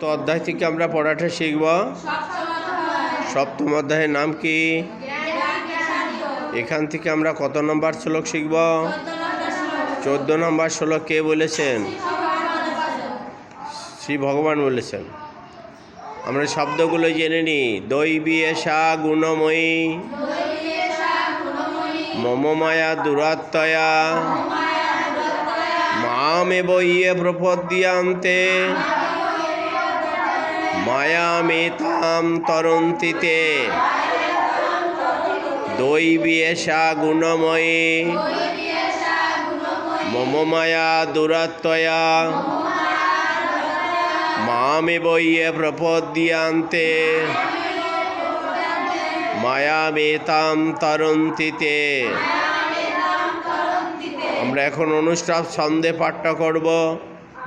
তো অধ্যায় থেকে আমরা পড়াটা শিখব। সপ্তম অধ্যায়ের নাম কি? এখান থেকে আমরা কত নম্বর শ্লোক শিখব? চোদ্দ নম্বর শ্লোক কে বলেছেন? শ্রী ভগবান বলেছেন। আমরা শব্দগুলো জেনে নিই দৈবী এসা গুণময়ী। মম মায়া দুরাত্ময়া। মামে বইয়ে প্রপদ্যান্তে। মায়ামেতাম তরন্তিতে। দৈবী এসা গুণময়ী। মম মায়া দুরাত্ময়া। মামে বইয়ে প্রপদ্যান্তে। মায়ামেতাম তরন্তিতে। আমরা এখন অনুষ্ঠান ছন্দে পাঠটা করব।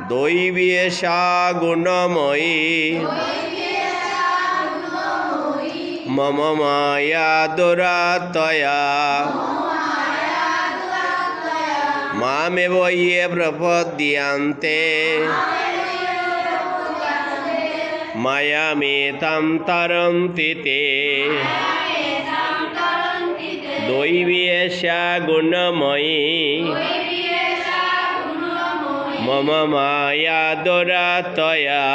দৈবী এসা গুণময়ী মম মায়া দুরাতয়া মামে বইয়ে প্রপদ্যান্তে। মায়ামেতাম তরন্তিতে। দৈবী এসা গুণময়ী মম মায়া দোরাতয়া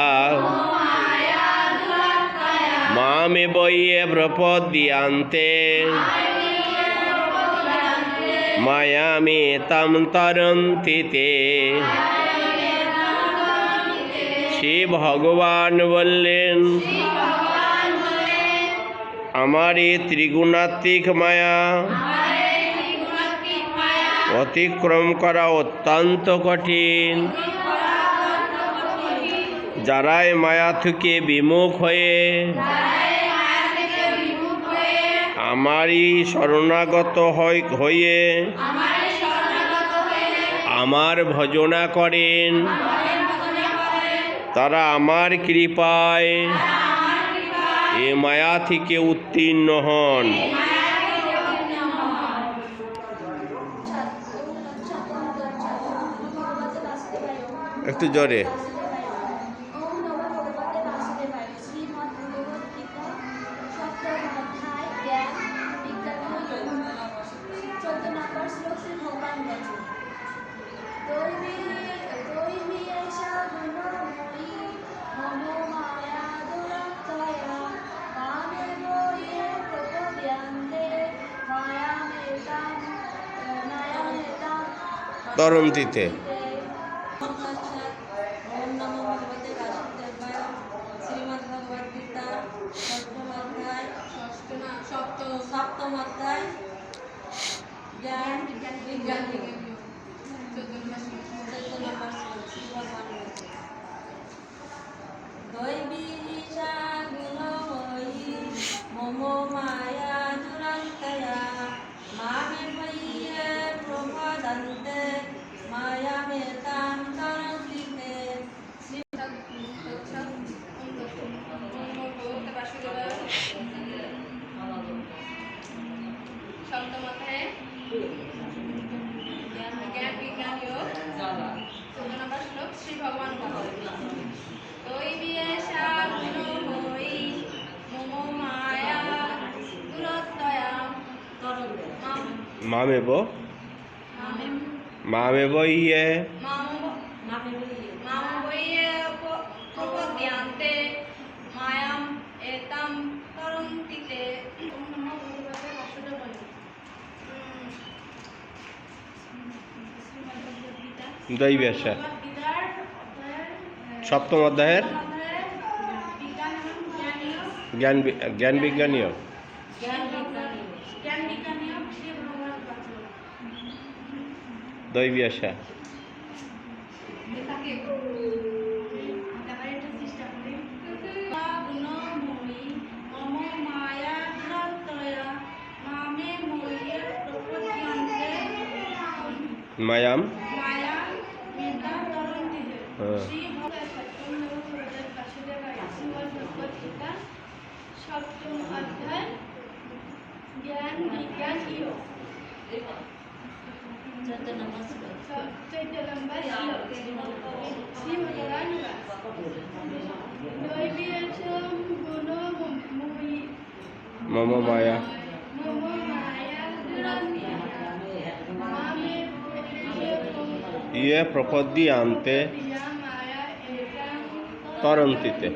মামে বইয়ে প্রপদ্যান্তে মায়ামে তাম তরন্তিতে। শ্রী ভগবান বললেন আমার এই ত্রিগুণাত্মিক মায়া। অতিক্রম করা অত্যন্ত কঠিন। যারাই মায়া থেকে বিমুখ হয়ে, আমারই শরণাগত হয়- আমার ভজনা করেন। তারা আমার কৃপায়, এ মায়া থেকে উত্তীর্ণ হন। একটু জোরে। ওম নমঃ ভগবতে বাসুদেবায় শ্রীমদ্ ভগবদ গীতা সপ্তম অধ্যায় জ্ঞান বিজ্ঞান ও যোগ চোদ্দ নম্বর শ্লোক শ্রী ভগবান বলছেন দৈবী দৈবী এষা গুণময়ী মম মায়া দুরত্তয়া মামেব ইয়ে প্রপদ্যান্তে মায়ামেতাম মায়ামেতাম তরন্তিতে ওম নমো ভগবতে বাসুদেবায় শ্রীমদ্ ভগবদ গীতা সপ্তম অধ্যায় ষষ্ঠ না সপ্তম সপ্তম অধ্যায় জ্ঞান বিজ্ঞান বিজ্ঞান চোদ্দ নম্বর শ্লোক শ্রী ভগবান বলছেন দৈবী মম মায়া মাম মামেব? মামে মামেব ইয়ে? মাম মামে বইয়ে মাম বইয়ে প্রপদ্যান্তে মায়াম এতাম তরন্তিতে। ওম নমঃ ভগবতে বাসুদেবায় উম, শ্রীমদ্ভগবদ্গীতা দৈবী এসা ভগবদ্গীতার অধ্যায়ের, সপ্তম অধ্যায়ের জ্ঞান জ্ঞান বিজ্ঞানীয়। দৈবী এসা এটাকে সপ্তম অধ্যায় জ্ঞান বিজ্ঞান ইয়োগ সবচেয়ে লম্বা মম মায়া ইয়ে দিয়ে আনতে তরন্তিতে।